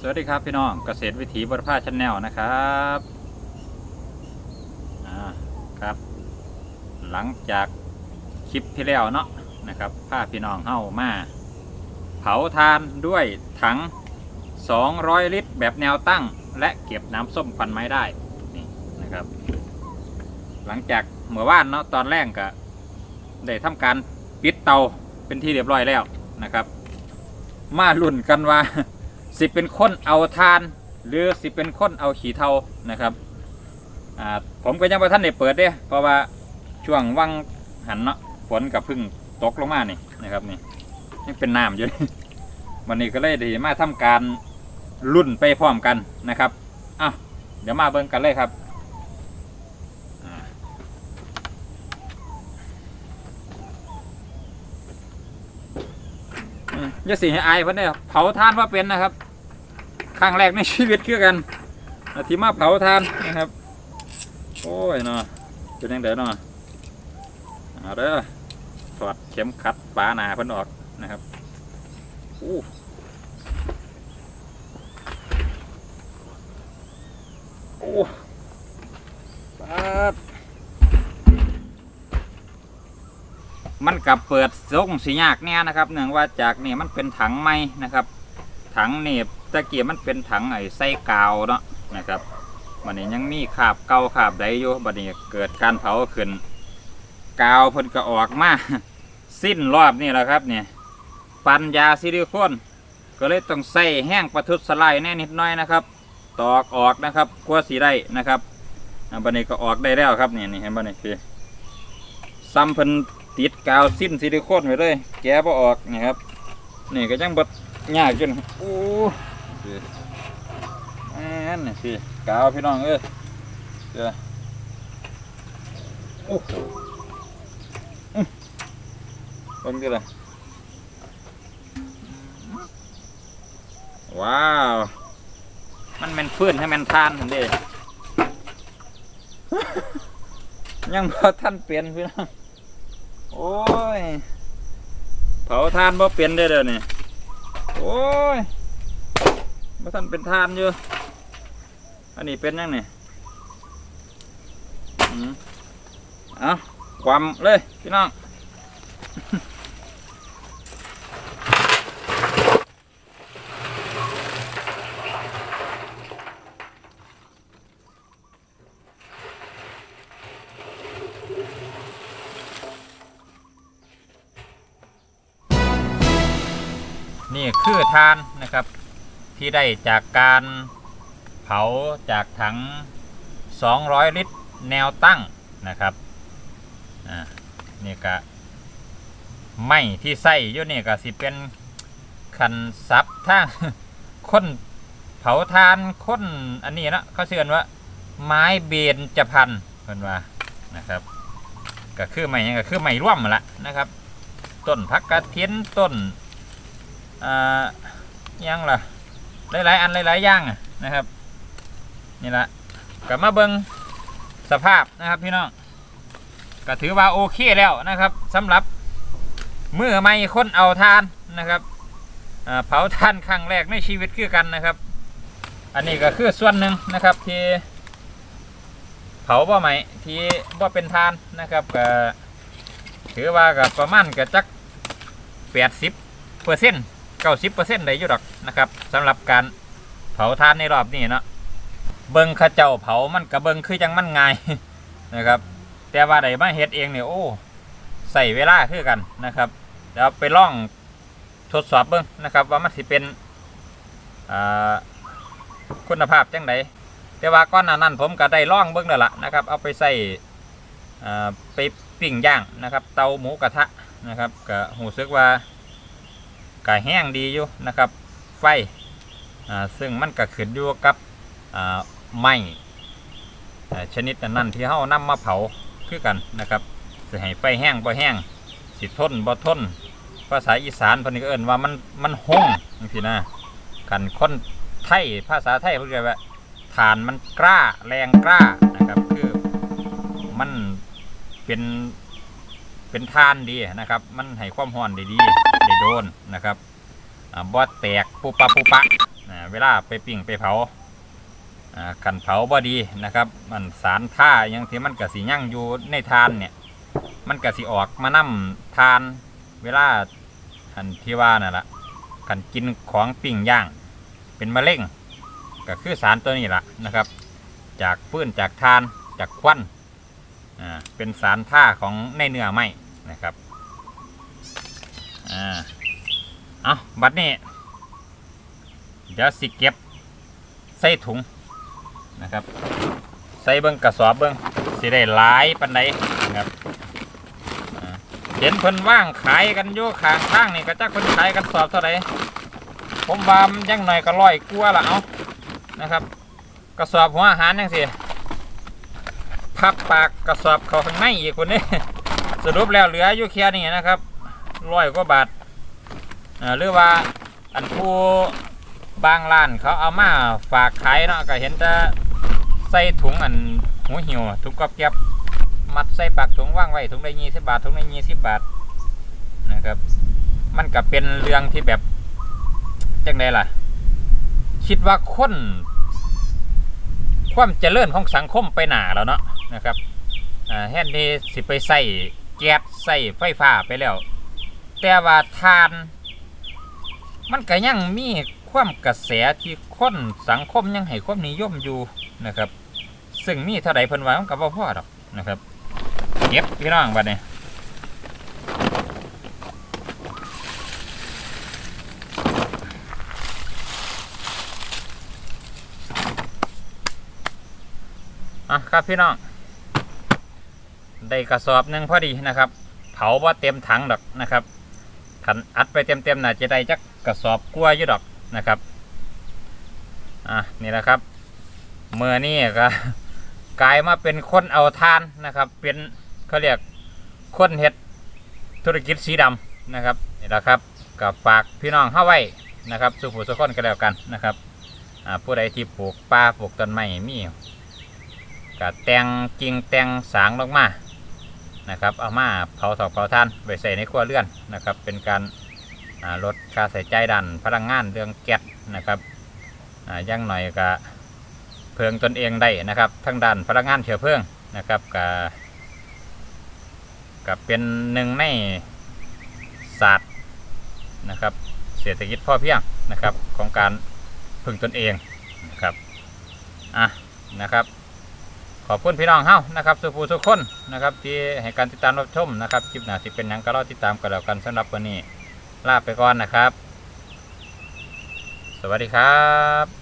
สวัสดีครับพี่น้องเกษตรวิถีบรพาชแนลนะครับอ่าครับ หลังจากคลิปที่แล้วเนาะนะครับพาพี่น้องเข้ามา เผาทานด้วยถัง 200 ลิตร แบบแนวตั้ง และเก็บน้ำส้มควันไม้ได้นี่นะครับ หลังจากเมื่อวานเนาะตอนแรกก็ได้ทำการปิดเตาเป็นที่เรียบร้อยแล้วนะครับ มาลุ่นกันว่า สิเป็นคนเอาทาน หรือสิเป็นคนเอาขี้เทานะครับอ่าผมก็ยังไม่ท่านได้เปิดเด้เพราะว่าช่วงวังหันเนาะฝนกับพึ่งตกลงมานี่นะครับนี่ยังเป็นน้ำอยู่ วันนี้ก็เลยได้มาทำการรุ่นไปพร้อมกันนะครับอะเดี๋ยวมาเบิ่งกันเลยครับอย่าสิให้อายเพิ่นเด้อเผาท่านว่าเป็นนะครับ ครั้งแรกในชีวิตคือกันอาที่มาเผาทานนะครับ โอ้ยเนาะเป็นยังไงเนาะเอาเด้อถอดเข็มขัดฝาหนาเพิ่นออกนะครับอู้โอ้ปาดมันกับเปิดทรงสียากเนี่ยนะครับ เนื่องว่าจากนี่มันเป็นถังไม้นะครับ ถังเนี่ ตะเกียบมันเป็นถังไอ้ไส้กาวเนาะนะครับบัดนี้ยังมีขาบเก่าขาบใดอยู่บัดนี้เกิดการเผาขึ้น กาวเพิ่นก็ออกมาสิ้นรอบนี่แหละครับเนี่ยปันยาซิลิโคนก็เลยต้องใส่แห้งประทุษสไลด์แน่นิดหน้อยนะครับ ตอกออกนะครับกลัวสีได้นะครับบัดนี้ก็ออกได้แล้วครับเนี่ยนี่เห็นบัดนี้คือซ้ำเพิ่นติดกาวสิ้นซิลิโคนไว้เลย แกะบ่ออกนี่ครับนี่ก็ยังบดยากจนโอ้ สิแม่นนี่สิกาวพี่น้องเอ้ยเดี๋ยวโอ้โหอื้อเบิ่งดิล่ะว้าว มันเป็นฟืนให้มันทานทันเด้ยังพอท่านเปลี่ยนพี่น้อง โอ้ย เผาทานบ่เปลี่ยนได้เด้อนี่โอ้ย มาท่านเป็นทานอยู่ อันนี้เป็นยังไงอืมเอาความเลยพี่น้องนี่คือทาน ที่ได้จากการเผาจากถัง 200 ลิตรแนวตั้งนะครับนี่ก็ไม่ที่ใส่อยู่นี่ก็สิเป็นขันซับทางคนเผาทานคนอันนี้นะเขาเชื่อว่า ไม้เบญจะพรรณเพิ่นว่านะครับ ก็คือไม้หยังก็คือไม้ร่วมละนะครับ ต้นพักกระเทียนต้นอ่ายังล่ะ หลายๆอันหลายๆอย่างนะครับนี่ละกลับมาเบิงสภาพนะครับพี่น้องก็ถือว่าโอเคแล้วนะครับสำหรับมือไม่ค้นเอาทานนะครับเผาทานครั้งแรกในชีวิตคือกันนะครับ อันนี้ก็คือส่วนหนึ่งนะครับที่เผาบ่ไหมที่บ่เป็นทานนะครับก็ถือว่ากับประมาณกับจักแปดสิบเปอร์เซ็นต์ เก้าสิบเปอร์เซ็นต์ได้อยู่ดอกนะครับสำหรับการเผาทานในรอบนี้เนาะเบิงข้าเจ้าเผามันกับเบิงคือจังมันง่ายนะครับ แต่ว่าได้มาเฮ็ดเองเนี่ยโอ้ใส่เวลาคือกันนะครับเดี๋ยวไปล่องทดสอบเบิ้งนะครับ ว่ามันสิเป็นคุณภาพจังไดแต่ว่าก้อนนั้นผมก็ได้ล่องเบิ้งแล้วล่ะนะครับ เอาไปใส่ไปปิ้งย่างนะครับ เตาหมูกระทะนะครับก็หูซึกว่า ก็แห้งดีอยู่นะครับไฟอ่ซึ่งมันก็ขึ้นอยู่กับไม้ชนิดนั้นที่เฮานำมาเผาคือกันนะครับสิให้ไฟแห้งบ่แห้งสิทนบ่ทนภาษาอีสานเพิ่นก็เอิ้นว่ามันมันหงจังซี่นะกันคนไทยภาษาไทยเพิ่นเรียกว่าฐานมันกล้าแรงกล้านะครับคือมันเป็นเป็นทานดีนะครับ มันให้ความร้อนได้ดี ได้โดนนะครับอ่าบ่แตกปุปะปุปะเวลาไปปิ้งไปเผาขันเผาบ่ดีนะครับ มันสารท่าอยังที่มันกะสียั่งอยู่ในทานเนี่ย มันกะสีออกมานํทาน เวลาหันที่ว่านั่นแหละขันกินของปิ้งย่าง เป็นมะเร็งก็คือสารตัวนี้แหละนะครับ จากปื้นจากทานจากควันเป็นสารท่าของในเนื้อไหมนะครับ อ่าเอาบัดนี้ เดี๋ยวสิเก็บใส่ถุงนะครับ ใส่เบิ้งกระสอบเบิ้งสิได้หลายปันใดนะครับเห็นเพิ่นว่างขายกันอยู่ข้างข้างนี่ก็จักเพิ่นขายกันสอบเท่าไหร่ผมว่ามันยังหน่อยก็ร้อยกลัวละเอานะครับ กระสอบหัวอาหารยังสิพับปากกระสอบเขาข้างในอีกคนนี้สรุปแล้วเหลืออยู่แค่นี้นะครับ ร้อยกว่าบาทหรือว่าอันผู้บางร้านเขาเอามาฝากขายเนาะก็เห็นแต่ใส่ถุงอันหูหิวถุงกอบเก็บมัดใส่ปากถุงว่างไว้ถุงได้ยี่สิบบาทถุงได้ยี่สิบบาทนะครับ มันก็เป็นเรื่องที่แบบจังไดล่ะ คิดว่าคนความเจริญของสังคมไปหนาแล้วเนาะนะครับอ่าแทนที่สิไปใส่แก๊สใส่ไฟฟ้าไปแล้ว แต่ว่าทาน มันก็ยังมีความกระแสที่คนสังคมยังให้ความนิยมอยู่นะครับ ซึ่งมีเท่าใดเพิ่นว่ามันก็บ่พอดอกนะครับเก็บพี่น้องบัดนี้อะครับพี่น้อง ได้กระสอบหนึ่งพอดีนะครับ เผาว่าเต็มถังดอกนะครับ ขันอัดไปเต็มๆน่าจะได้จักกระสอบกลัวาอยู่ดอกนะครับอะนี่แหละครับเมื่อนี้ก็กลายมาเป็นคนเอาทานนะครับ เป็นเขาเรียกคนเฮ็ดธุรกิจสีดำนะครับนี่แหละครับกับฝากพี่น้องเข้าไว้นะครับสุผูสุคนก็แล้วกันนะครับอ่าผู้ใดที่ปลูกป่าปลูกต้นไม้มีก็แต่งกิ่งแต่งสางลงมา นะครับ เอามาเผาถอกเผาท่านไว้ใส่ในครัวเรือนนะครับ เป็นการลดค่าใช้จ่ายดันพลังงานเรื่องแก๊สนะครับอ่าอยังหน่อยก็เพิงตนเองได้นะครับทั้งด้านพลังงานเชื้อเพลิงนะครับก็ก็เป็นหนึ่งในศาสตร์นะครับเศรษฐกิจพ่อเพียงนะครับของการพึ่งตนเองนะครับอะนะครับ ขอบคุณพี่น้องเฮานะครับสุภูทุกคนนะครับที่ให้การติดตามรับชมนะครับคลิปหน้าสิเป็นหยังก็รอติดตามกันแล้วกันสำหรับวันนี้ลาไปก่อนนะครับ สวัสดีครับ